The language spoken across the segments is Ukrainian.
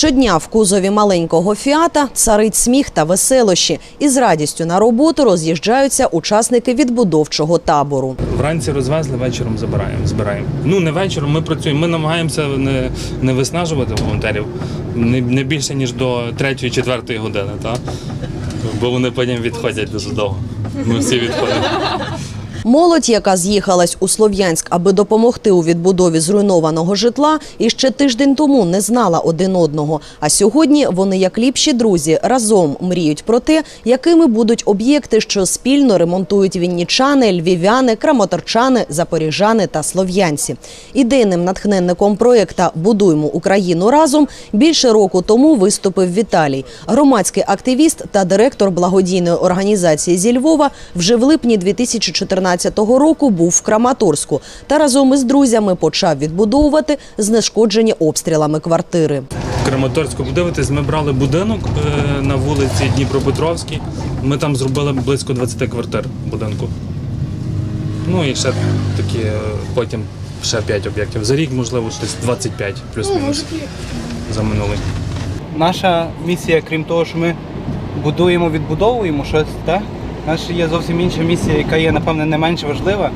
Щодня в кузові маленького фіата царить сміх та веселощі, і з радістю на роботу роз'їжджаються учасники відбудовчого табору. Вранці розвезли, вечором забираємо, збираємо. Ну не вечором. Ми працюємо. Ми намагаємося не, не виснажувати волонтерів не, не більше ніж до 3-4 години, та? бо вони потім відходять дуже довго. Ми всі відходимо. Молодь, яка з'їхалась у Слов'янськ, аби допомогти у відбудові зруйнованого житла, іще тиждень тому не знала один одного. А сьогодні вони, як ліпші друзі, разом мріють про те, якими будуть об'єкти, що спільно ремонтують віннічани, львів'яни, краматорчани, запоріжани та слов'янці. Ідейним натхненником проєкта Будуймо Україну разом більше року тому виступив Віталій, громадський активіст та директор благодійної організації зі Львова. Вже в липні 2014 року був в Краматорську та разом із друзями почав відбудовувати знешкоджені обстрілами квартири. В Краматорську подивитись, ми брали будинок е, на вулиці Дніпропетровській. Ми там зробили близько 20 квартир будинку. Ну і ще такі е, потім ще 5 об'єктів. За рік, можливо, щось 25 плюс-мінус за минулий. Наша місія, крім того, що ми будуємо, відбудовуємо щось, так? Наша є зовсім інша місія, яка є, напевне, не менш важлива.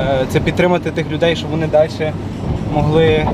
Е, Це підтримати тих людей, щоб вони далі могли,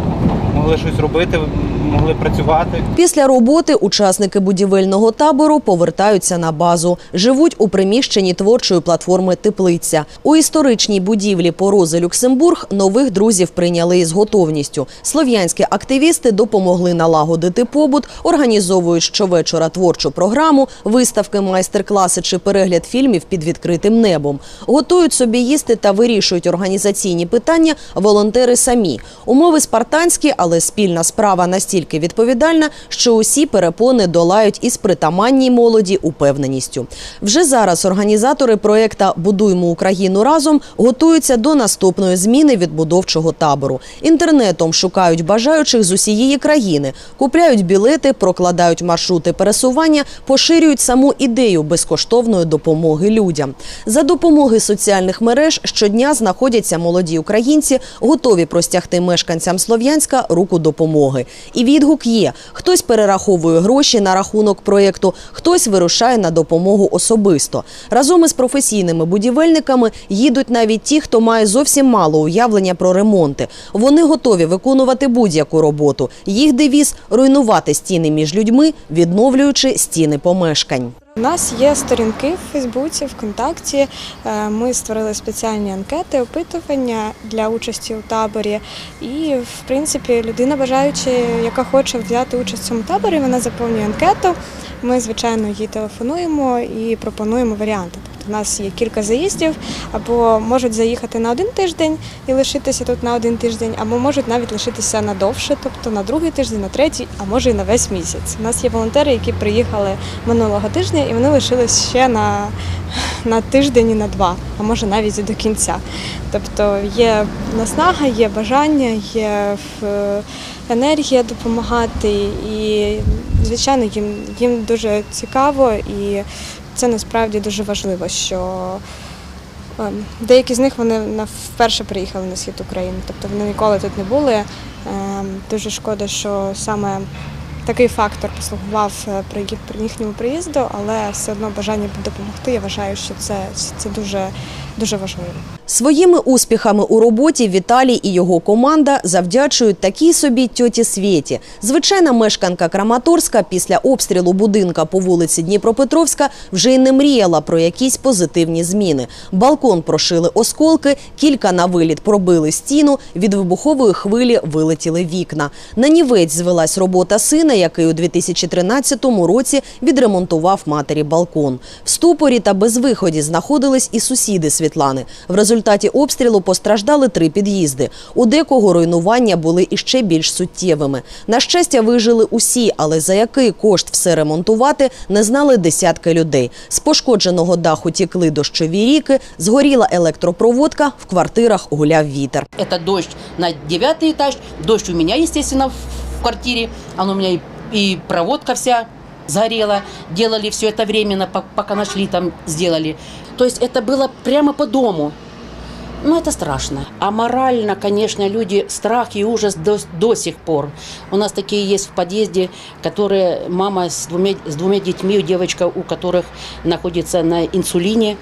могли щось робити, могли працювати. Після роботи учасники будівельного табору повертаються на базу. Живуть у приміщенні творчої платформи Теплиця. У історичній будівлі Порози Люксембург нових друзів прийняли із готовністю. Слов'янські активісти допомогли налагодити побут, організовують щовечора творчу програму, виставки, майстер-класи чи перегляд фільмів під відкритим небом. Готують собі їсти та вирішують організаційні питання волонтери самі. Умови спартанські, але спільна справа настільки відповідальна, що усі перепони долають із притаманній молоді упевненістю. Вже зараз організатори проєкта Будуймо Україну разом готуються до наступної зміни відбудовчого табору. Інтернетом шукають бажаючих з усієї країни, купляють білети, прокладають маршрути пересування, поширюють саму ідею безкоштовної допомоги людям. За допомоги соціальних мереж щодня знаходяться молоді українці, готові простягти мешканцям Слов'янська руку допомоги. І відгук є: хтось перераховує гроші на рахунок проєкту, хтось вирушає на допомогу особисто. Разом із професійними будівельниками їдуть навіть ті, хто має зовсім мало уявлення про ремонти. Вони готові виконувати будь-яку роботу. Їх девіз руйнувати стіни між людьми, відновлюючи стіни помешкань. У нас є сторінки в Фейсбуці, ВКонтакті. Е, Ми створили спеціальні анкети, опитування для участі у таборі. І, в принципі, людина, бажаючи, яка хоче взяти участь в цьому таборі, вона заповнює анкету. Ми, звичайно, їй телефонуємо і пропонуємо варіанти. У нас є кілька заїздів, або можуть заїхати на один тиждень і лишитися тут на один тиждень, або можуть навіть лишитися на довше, тобто на другий тиждень, на третій, а може і на весь місяць. У нас є волонтери, які приїхали минулого тижня, і вони лишились ще на, на тиждень і на два, а може навіть і до кінця. Тобто є наснага, є бажання, є енергія допомагати, і звичайно їм, їм дуже цікаво і це насправді дуже важливо, що ем, деякі з них вони вперше приїхали на схід України, тобто вони ніколи тут не були. Ем, Дуже шкода, що саме такий фактор послугував е, при їхньому приїзду, але все одно бажання допомогти. Я вважаю, що це, це дуже, дуже важливо. Своїми успіхами у роботі Віталій і його команда завдячують такій собі тьоті Свєті. Звичайна мешканка Краматорська після обстрілу будинка по вулиці Дніпропетровська вже й не мріяла про якісь позитивні зміни. Балкон прошили осколки, кілька на виліт пробили стіну, від вибухової хвилі вилетіли вікна. На нівець звелась робота сина, який у 2013 році відремонтував матері балкон. В ступорі та безвиході знаходились і сусіди Світлани. В результаті обстрілу постраждали три під'їзди. У декого руйнування були іще більш суттєвими. На щастя, вижили усі, але за який кошт все ремонтувати, не знали десятки людей. З пошкодженого даху тікли дощові ріки, згоріла електропроводка, в квартирах гуляв вітер. Это дождь на девятый этаж, дождь у меня, естественно, в квартире. Оно у меня и, и проводка вся сгорела. Делали все это временно, по- пока нашли там, сделали. То есть это было прямо по дому. Ну, это страшно. А морально, конечно, люди страх и ужас до, до сих пор. У нас такие есть в подъезде, которые мама с двумя, с двумя детьми, девочка, у которых находится на инсулине.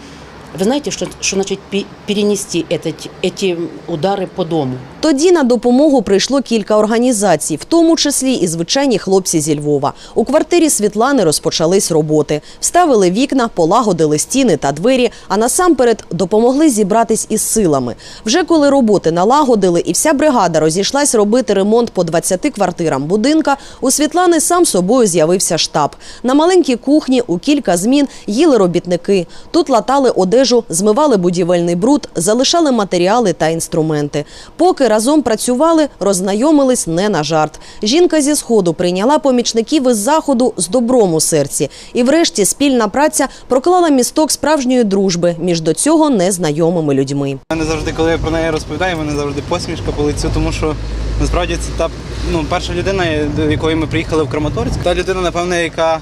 Вы знаете, что, что значит пе- перенести этот, эти удары по дому? Тоді на допомогу прийшло кілька організацій, в тому числі і звичайні хлопці зі Львова. У квартирі Світлани розпочались роботи. Вставили вікна, полагодили стіни та двері, а насамперед допомогли зібратись із силами. Вже коли роботи налагодили і вся бригада розійшлась робити ремонт по 20 квартирам будинка, у Світлани сам собою з'явився штаб. На маленькій кухні у кілька змін їли робітники. Тут латали одежу, змивали будівельний бруд, залишали матеріали та інструменти. Поки разом працювали, роззнайомились не на жарт. Жінка зі сходу прийняла помічників із заходу з добром у серці. І врешті спільна праця проклала місток справжньої дружби між до цього незнайомими людьми. Мене завжди, коли я про неї розповідаю, мене завжди посмішка по лицю, тому що насправді це та ну, перша людина, до якої ми приїхали в Краматорськ. Та людина, напевне, яка,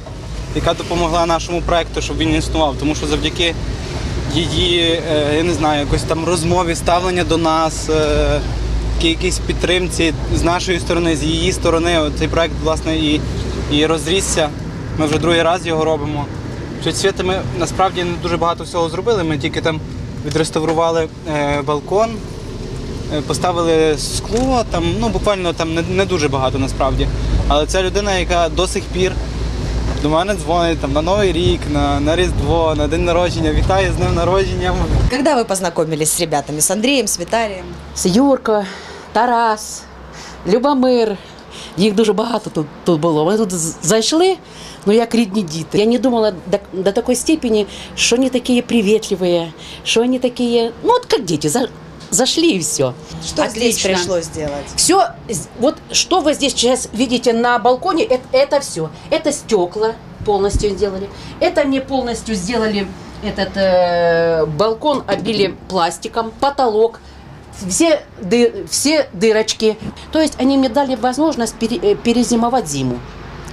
яка допомогла нашому проекту, щоб він існував. Тому що завдяки її, е, я не знаю, якось там розмові, ставлення до нас, е, якійсь підтримці з нашої сторони, з її сторони, цей проект, власне, і, і розрісся. Ми вже другий раз його робимо. Що свята ми насправді не дуже багато всього зробили. Ми тільки там відреставрували е, балкон, е, поставили скло, там, ну буквально там не, не дуже багато насправді. Але це людина, яка до сих пір до мене дзвонить там, на Новий рік, на, на Різдво, на день народження, вітає з днем народження. Когда вы познакомились с ребятами, с Андреем, с Виталием? Це Юрка, Тарас, Любомир. Їх дуже багато тут, тут було. Вони тут з- зайшли, ну як рідні діти. Я не думала до, до такої степені, що вони такі привітливі, що вони такі, ну от як діти, за, зашли і все. Что здесь пришлось сделать? Все, вот что вы здесь сейчас видите на балконе, это, это все. Это стекла полностью сделали. Это мне полностью сделали этот э, балкон обили пластиком, потолок, все, ды- все дырочки. То есть они мне дали возможность пере- э, перезимовать зиму.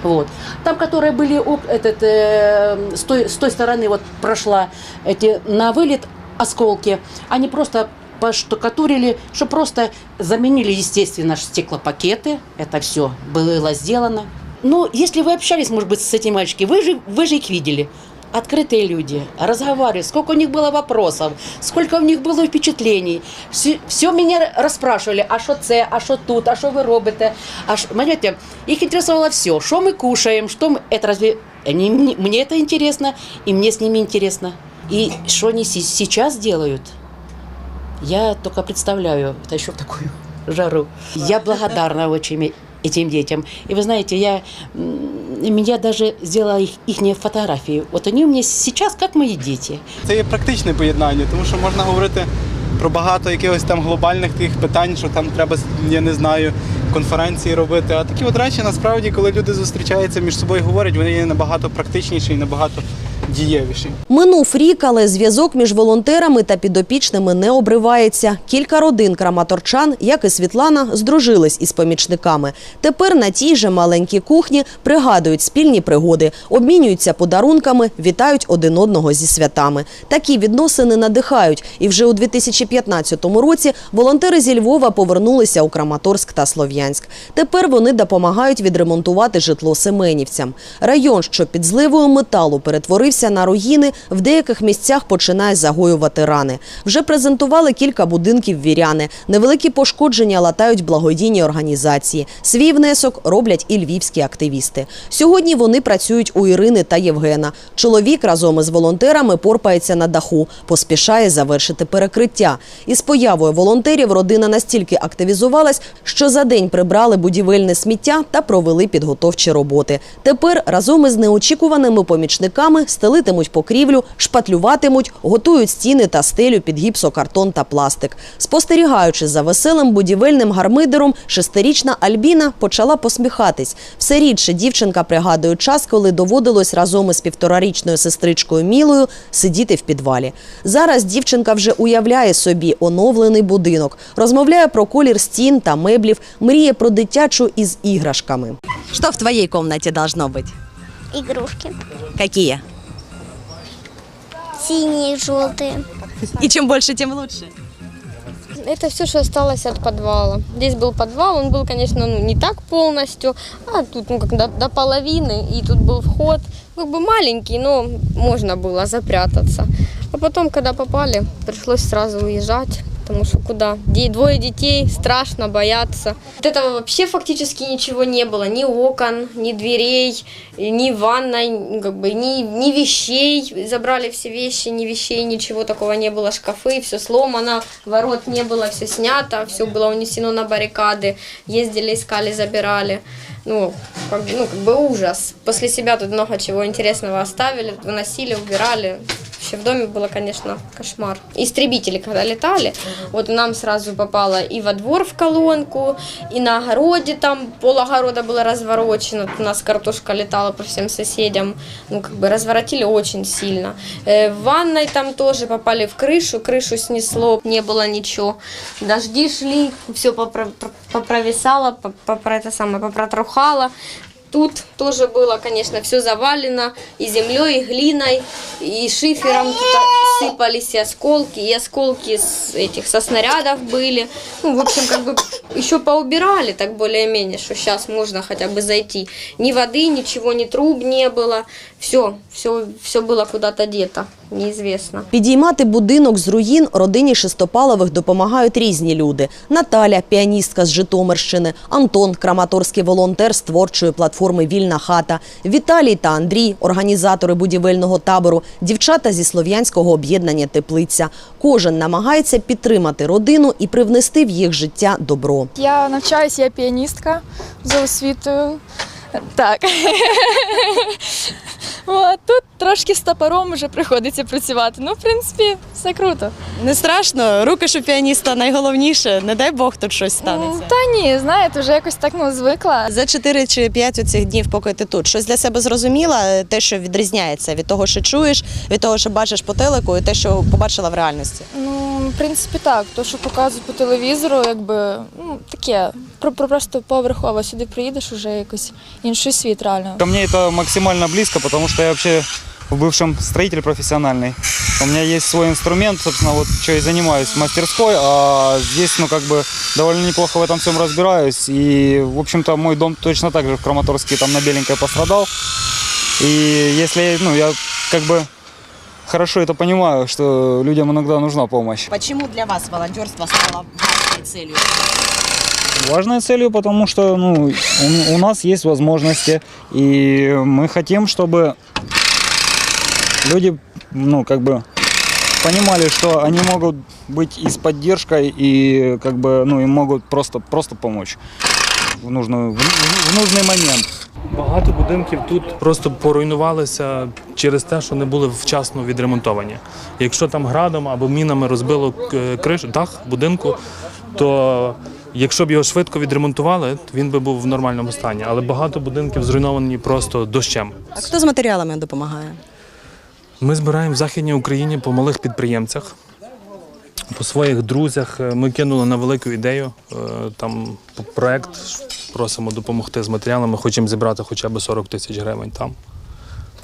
Вот. Там, которые были этот, э, с, той, с той стороны вот прошла эти на вылет осколки, они просто поштукатурили, что просто заменили, естественно, стеклопакеты. Это все было сделано. Ну, если вы общались, может быть, с этими мальчиками, вы же, вы же их видели. Открытые люди, разговаривали, сколько у них было вопросов, сколько у них было впечатлений. Все, все меня расспрашивали, а что це, а что тут, а что вы робите. А ш... Понимаете, их интересовало все, что мы кушаем, что мы... Это разве... Они, мне, мне это интересно, и мне с ними интересно. И что они се- сейчас делают, я только представляю, это еще в такую жару. Я благодарна очень этим детям. И вы знаете, я, меня даже сделала их, их фотографии. Вот они у меня сейчас как мои дети. Це є практичне поєднання, тому що можна говорити про багато якихось там глобальних тих питань, що там треба, я не знаю, конференції робити. А такі от речі, насправді, коли люди зустрічаються між собою, говорять, вони є набагато практичніші і набагато дієвіші. Минув рік, але зв'язок між волонтерами та підопічними не обривається. Кілька родин краматорчан, як і Світлана, здружились із помічниками. Тепер на тій же маленькій кухні пригадують спільні пригоди, обмінюються подарунками, вітають один одного зі святами. Такі відносини надихають. І вже у 2015 році волонтери зі Львова повернулися у Краматорськ та Слов'янськ. Тепер вони допомагають відремонтувати житло семенівцям. Район, що під зливою металу перетворився на руїни, в деяких місцях починає загоювати рани. Вже презентували кілька будинків віряни. Невеликі пошкодження латають благодійні організації. Свій внесок роблять і львівські активісти. Сьогодні вони працюють у Ірини та Євгена. Чоловік разом із волонтерами порпається на даху, поспішає завершити перекриття. Із появою волонтерів родина настільки активізувалась, що за день прибрали будівельне сміття та провели підготовчі роботи. Тепер разом із неочікуваними помічниками стелитимуть покрівлю, шпатлюватимуть, готують стіни та стелю під гіпсокартон та пластик. Спостерігаючи за веселим будівельним гармидером, шестирічна Альбіна почала посміхатись. Все рідше дівчинка пригадує час, коли доводилось разом із півторарічною сестричкою Мілою сидіти в підвалі. Зараз дівчинка вже уявляє собі оновлений будинок, розмовляє про колір стін та меблів, мріє про дитячу із іграшками. Що в твоїй кімнаті должно бути? Игрушки. Які? Синие, желтые. І чим більше, тим лучше. Это все, что осталось от подвала. Здесь был подвал, он был, конечно, ну, не так полностью, а тут ну, как до, до половины, и тут был вход, как бы маленький, но можно было запрятаться. А потом, когда попали, пришлось сразу уезжать, Потому что куда? Двое детей, страшно, бояться. Вот этого вообще фактически ничего не было, ни окон, ни дверей, ни ванной, как бы, ни, ни вещей, забрали все вещи, ни вещей, ничего такого не было, шкафы, все сломано, ворот не было, все снято, все было унесено на баррикады, ездили, искали, забирали. Ну, как, ну, как бы ужас. После себя тут много чего интересного оставили, выносили, убирали. Вообще в доме было, конечно, кошмар. Истребители, когда летали, вот нам сразу попало и во двор в колонку, и на огороде там пол огорода было разворочено. У нас картошка летала по всем соседям. Ну, как бы разворотили очень сильно. Э, в ванной там тоже попали в крышу, крышу снесло, не было ничего. Дожди шли, все попровисало, попро- это самое, попротрухало. Тут тоже было, конечно, все завалено и землей, и глиной, и шифером тут сыпались и осколки, и осколки с этих со снарядов были. Ну, в общем, как бы еще поубирали так более-менее, что сейчас можно хотя бы зайти. Ни воды, ничего, ни труб не было. Все, все, все было куда-то дето, неизвестно. Підіймати будинок з руїн родині Шестопалових допомагають різні люди. Наталя, піаністка з Житомирщини, Антон, краматорський волонтер з творчої платформи Вільна хата, Віталій та Андрій, організатори будівельного табору, дівчата зі слов'янського об'єднання Теплиця. Кожен намагається підтримати родину і привнести в їх життя добро. Я навчаюсь, я піаністка за освітою. Так. От, тут трошки з топором вже приходиться працювати. Ну, в принципі, все круто. Не страшно, руки у піаніста найголовніше. Не дай Бог тут щось станеться. Та ні, знаєте, вже якось так ну, звикла. За 4 чи 5 оцих днів, поки ти тут, щось для себе зрозуміла, те, що відрізняється від того, що чуєш, від того, що бачиш по телеку, і те, що побачила в реальності. Ну, в принципі, так. То, що показують по телевізору, якби ну, таке. Про, про просто поверхово сюди приїдеш, уже якось інший світ реально. Ко мне это максимально близко, потому что я вообще в бывшем строитель профессиональный. У меня есть свой инструмент, собственно, вот что и занимаюсь в мастерской, а здесь, ну, как бы, довольно неплохо в этом всем разбираюсь. И, в общем-то, мой дом точно так же в Краматорске, там на Беленькой пострадал. И если, ну, я как бы хорошо это понимаю, что людям иногда нужна помощь. Почему для вас волонтерство стало важной целью? Важной целью, потому что ну, у, у нас есть возможности, и мы хотим, чтобы люди, ну, как бы понимали, что они могут быть и с поддержкой, и как бы, ну, им могут просто, просто помочь в, нужную, в, в- в нужный момент. Багато будинків тут просто поруйнувалися через те, що не були вчасно відремонтовані. Якщо там градом або мінами розбило е, кришу, дах будинку, то якщо б його швидко відремонтували, він би був в нормальному стані. Але багато будинків зруйновані просто дощем. А хто з матеріалами допомагає? Ми збираємо в Західній Україні по малих підприємцях, по своїх друзях. Е, Ми кинули на велику ідею. е, Там проект просимо допомогти з матеріалами, хочемо зібрати хоча б 40 тисяч гривень там.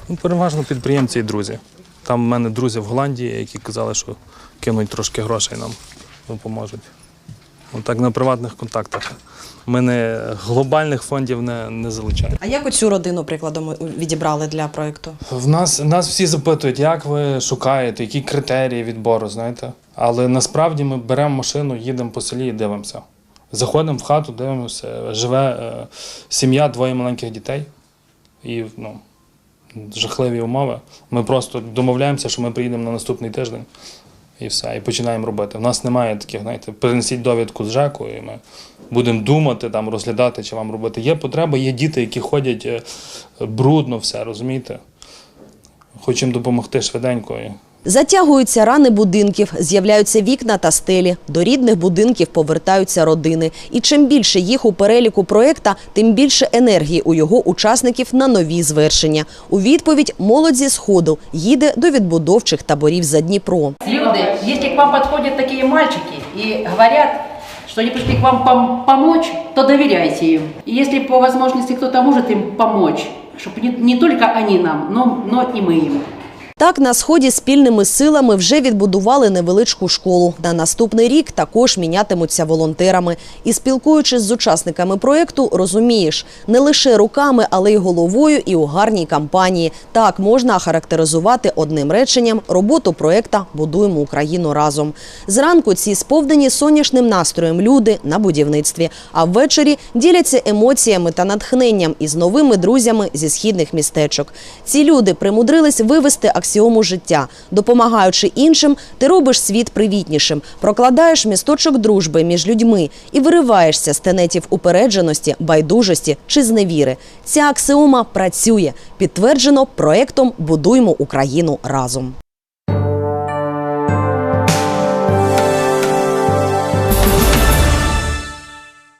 Ну, переважно підприємці і друзі. Там в мене друзі в Голландії, які казали, що кинуть трошки грошей нам допоможуть. Ну, так на приватних контактах. Ми не глобальних фондів не, не залучаємо. А як оцю родину, прикладом, відібрали для проєкту? В нас нас всі запитують, як ви шукаєте, які критерії відбору, знаєте. Але насправді ми беремо машину, їдемо по селі і дивимося. Заходимо в хату, дивимося, живе е, сім'я, двоє маленьких дітей. І ну, жахливі умови. Ми просто домовляємося, що ми приїдемо на наступний тиждень і все, і починаємо робити. У нас немає таких, знаєте, принесіть довідку з ЖЕКу, і ми будемо думати, там, розглядати, чи вам робити. Є потреба, є діти, які ходять е, брудно все, розумієте? Хочемо допомогти швиденько. Затягуються рани будинків, з'являються вікна та стелі. До рідних будинків повертаються родини. І чим більше їх у переліку проекта, тим більше енергії у його учасників на нові звершення. У відповідь молодь зі сходу їде до відбудовчих таборів за Дніпро. Люди, если к вам подходят такие мальчики и говорят, что они пришли к вам пом- помочь, то доверяйте им. И если по возможности кто-то может им помочь, чтобы не, не только они нам, но, но и мы им. Так, на сході спільними силами вже відбудували невеличку школу. На наступний рік також мінятимуться волонтерами. І спілкуючись з учасниками проєкту, розумієш, не лише руками, але й головою і у гарній кампанії. Так можна характеризувати одним реченням роботу проєкта Будуємо Україну разом. Зранку ці сповнені сонячним настроєм люди на будівництві, а ввечері діляться емоціями та натхненням із новими друзями зі східних містечок. Ці люди примудрились вивести аксіому життя. Допомагаючи іншим, ти робиш світ привітнішим, прокладаєш місточок дружби між людьми і вириваєшся з тенетів упередженості, байдужості чи зневіри. Ця аксіома працює, підтверджено проектом Будуймо Україну разом.